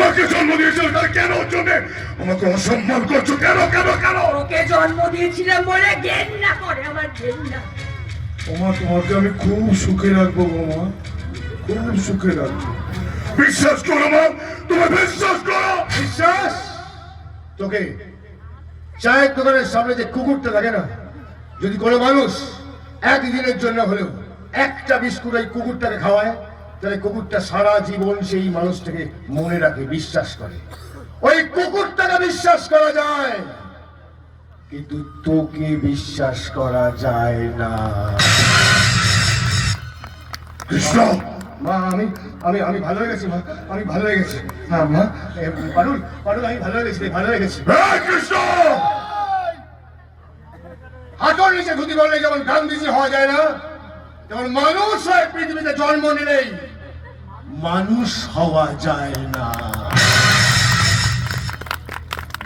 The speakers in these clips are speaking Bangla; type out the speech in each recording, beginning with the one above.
আমাকে জন্ম দিয়েছিল তার কেন জন্য আমাকে অসম্মান করছ কেন কেন কেন? ওকে জন্ম দিয়েছিলাম বলে ঘেন্না করে আমার ঘেন্না। ওমা তোমাকে আমি খুব সুখে রাখব মামা খুব সুখে রাখব। বিশ্বাস করো মা তুমি বিশ্বাস করো। বিশ্বাস? তোকে চায়ের দোকানের সামনে যে কুকুরটা থাকে না যদি কোনো মানুষ একদিনের জন্য হলেও একটা বিস্কুট ওই কুকুরটাকে খাওয়ায় তাহলে কুকুরটা সারা জীবন সেই মানুষটাকে মনে রাখে, বিশ্বাস করে। ওই কুকুরটাকে বিশ্বাস করা যায়, কিন্তু তোকে বিশ্বাস করা যায় না। কৃষ্ণ! মা, আমি আমি আমি ভালো হয়ে গেছি, মা। আমি ভালো হয়ে গেছি। হ্যাঁ মা পারুল পারুল, আমি ভালো হয়ে গেছি, ভালো হয়ে গেছি। কৃষ্ণ! হাঁটুর নিচে ধুতি বললে যেমন গান্ধীজি হওয়া যায় না যেমন মানুষ হয় পৃথিবীতে জন্ম নিলেই মানুষ হওয়া যায় না।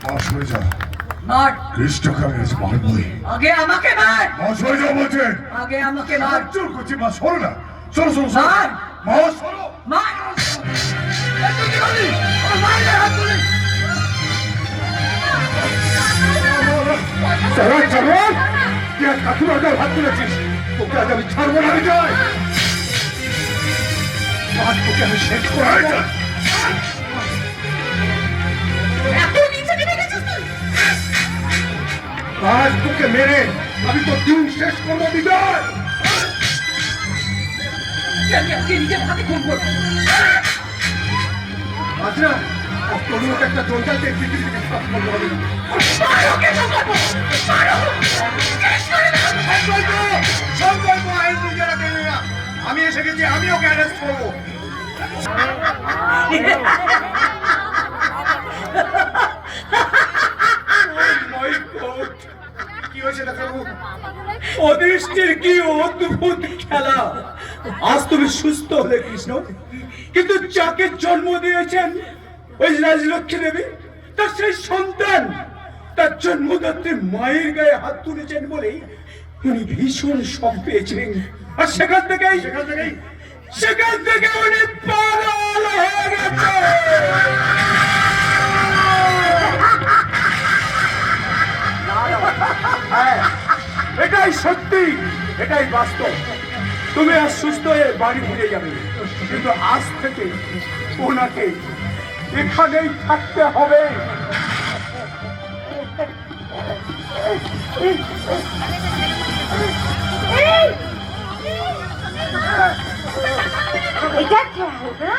মাস যা মার কৃষ্ণকে আমি আজ মারবই আগে আমাকে মার মাস যা বলছে আগে আমাকে মার হাত করছি মা সরো না। সরো সরো সরো। মার। মা সরো। মার চলো চলো তুই আজ হাত তুলেছিস। তোকে আজ আমি ছাড়বো না আজ তোকে আমি শেষ করে আজ তোকে মেরে আমি তো দিন শেষ করব বিজয় আজ না মতো একটা জঞ্জালকে পৃথিবী থেকে সাফ করতে হবে। আমি এসে গেছি, আমি ওকে অ্যারেস্ট করব। অদৃষ্টির কি অদ্ভুত খেলা? আজ তুমি সুস্থ হলে কৃষ্ণ। কিন্তু যাকে জন্ম দিয়েছেন ওই রাজলক্ষ্মী দেবী, তার সেই সন্তান, তার জন্মদাত্রী মায়ের গায়ে হাত তুলেছেন বলেই উনি ভীষণ শখ পেয়েছিলেন। আর সেখান থেকেই সেখান থেকেই সেখান থেকে উনি পাগল হয়ে গেছে। হ্যাঁ, এটাই সত্যি এটাই বাস্তব। তুমি আর সুস্থ হয়ে বাড়ি ফিরে যাবে। কিন্তু আজ থেকে ওনাকে এখানেই থাকতে হবে। Ainda quero.